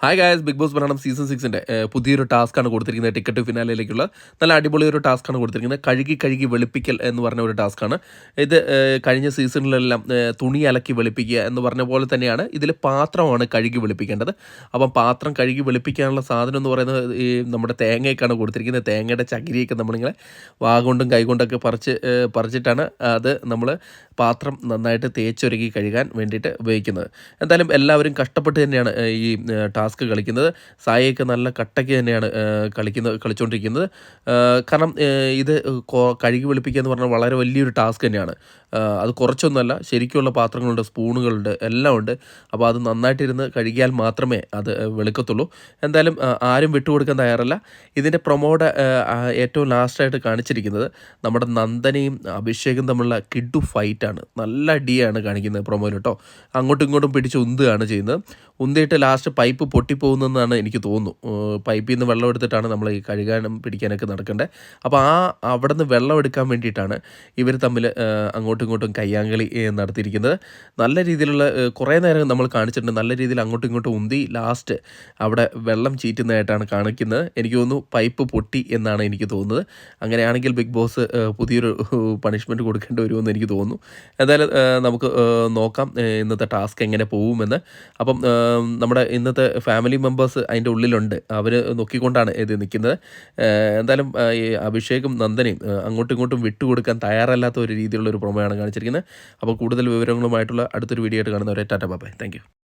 Hi guys Bigg Boss Malayalam season സിക്സിന്റെ പുതിയൊരു ടാസ്ക്കാണ് കൊടുത്തിരിക്കുന്നത്. Ticket ഫിനാലയിലേക്കുള്ള നല്ല അടിപൊളി ഒരു ടാസ്ക്കാണ് കൊടുത്തിരിക്കുന്നത്. കഴുകി കഴുകി വെളുപ്പിക്കൽ എന്ന് പറഞ്ഞ ഒരു ടാസ്ക്കാണ് ഇത് കഴിഞ്ഞ സീസണിലെല്ലാം തുണി അലക്കി വെളുപ്പിക്കുക എന്ന് പറഞ്ഞ പോലെ തന്നെയാണ് ഇതിൽ പാത്രമാണ് കഴുകി വെളുപ്പിക്കേണ്ടത്. അപ്പം പാത്രം കഴുകി വെളുപ്പിക്കാനുള്ള സാധനം എന്ന് പറയുന്നത് ഈ നമ്മുടെ തേങ്ങയൊക്കെയാണ് കൊടുത്തിരിക്കുന്നത്. തേങ്ങയുടെ ചകിരിയൊക്കെ നമ്മളിങ്ങനെ വാഗൊണ്ടും കൈകൊണ്ടൊക്കെ പറിച്ച് പറിച്ചിട്ടാണ് അത് നമ്മൾ പാത്രം നന്നായിട്ട് തേച്ചൊരുക്കി കഴുകാൻ വേണ്ടിയിട്ട് ഉപയോഗിക്കുന്നത്. എന്തായാലും എല്ലാവരും കഷ്ടപ്പെട്ട് തന്നെയാണ് ഈ ഏഹ്, ടാസ്ക് കളിക്കുന്നത്. സായിയൊക്കെ നല്ല കട്ടയ്ക്ക് തന്നെയാണ് കളിക്കുന്നത് കളിച്ചുകൊണ്ടിരിക്കുന്നത് കാരണം ഇത് കഴുകി വെളുപ്പിക്കുക എന്ന് പറഞ്ഞാൽ വളരെ വലിയൊരു ടാസ്ക് തന്നെയാണ്. അത് കുറച്ചൊന്നുമല്ല ശരിക്കുള്ള പാത്രങ്ങളുണ്ട് സ്പൂണുകളുണ്ട് എല്ലാം ഉണ്ട്. അപ്പോൾ അത് നന്നായിട്ടിരുന്ന് കഴുകിയാൽ മാത്രമേ അത് വെളുക്കത്തുള്ളൂ. എന്തായാലും ആരും വിട്ടുകൊടുക്കാൻ തയ്യാറല്ല. ഇതിന്റെ പ്രൊമോഡ് ഏറ്റവും ലാസ്റ്റായിട്ട് കാണിച്ചിരിക്കുന്നത് നമ്മുടെ നന്ദനയും അഭിഷേകും തമ്മിലുള്ള കിഡു ഫൈറ്റാണ്. നല്ല അടിയാണ് കാണിക്കുന്നത് പ്രൊമോയിൽ കേട്ടോ. അങ്ങോട്ടും ഇങ്ങോട്ടും പിടിച്ച് ഉന്തുകയാണ് ചെയ്യുന്നത്. ഉന്തിയിട്ട് ലാസ്റ്റ് പൈപ്പ് പൊട്ടിപ്പോകുന്നതെന്നാണ് എനിക്ക് തോന്നുന്നു. പൈപ്പിൽ നിന്ന് വെള്ളം എടുത്തിട്ടാണ് നമ്മൾ ഈ കഴുകാനും പിടിക്കാനൊക്കെ നടക്കേണ്ടത് അപ്പോൾ ആ അവിടെ നിന്ന് വെള്ളം എടുക്കാൻ വേണ്ടിയിട്ടാണ് ഇവർ തമ്മിൽ ഏഹ് അങ്ങോട്ടും ഇങ്ങോട്ടും കയ്യാങ്കളി നടത്തിയിരിക്കുന്നത്. നല്ല രീതിയിലുള്ള കുറേ നേരം നമ്മൾ കാണിച്ചിട്ടുണ്ട്. നല്ല രീതിയിൽ അങ്ങോട്ടും ഇങ്ങോട്ടും ഉന്തി ലാസ്റ്റ് അവിടെ വെള്ളം ചീറ്റുന്നതായിട്ടാണ് കാണിക്കുന്നത്. എനിക്ക് തോന്നുന്നു പൈപ്പ് പൊട്ടി എന്നാണ് എനിക്ക് തോന്നുന്നത്. അങ്ങനെയാണെങ്കിൽ ബിഗ് ബോസ് പുതിയൊരു പണിഷ്മെന്റ് കൊടുക്കേണ്ടി വരുമെന്ന് എനിക്ക് തോന്നുന്നു. എന്തായാലും നമുക്ക് നോക്കാം ഇന്നത്തെ ടാസ്ക് എങ്ങനെ പോകുമെന്ന്. അപ്പം നമ്മുടെ ഇന്നത്തെ ഫാമിലി മെമ്പേഴ്സ് അതിന്റെ ഉള്ളിലുണ്ട്. അവർ നോക്കിക്കൊണ്ടാണ് ഇത് നിൽക്കുന്നത്. എന്തായാലും അഭിഷേകും നന്ദനയും അങ്ങോട്ടും ഇങ്ങോട്ടും വിട്ടുകൊടുക്കാൻ തയ്യാറല്ലാത്ത ഒരു രീതിയിലുള്ള ഒരു പ്രൊമോയാണ് കാണിച്ചിരിക്കുന്നത്. അപ്പോൾ കൂടുതൽ വിവരങ്ങളുമായിട്ടുള്ള അടുത്തൊരു വീഡിയോ ആയിട്ട് കാണുന്നവരെ ടാറ്റ ബാബായ് താങ്ക്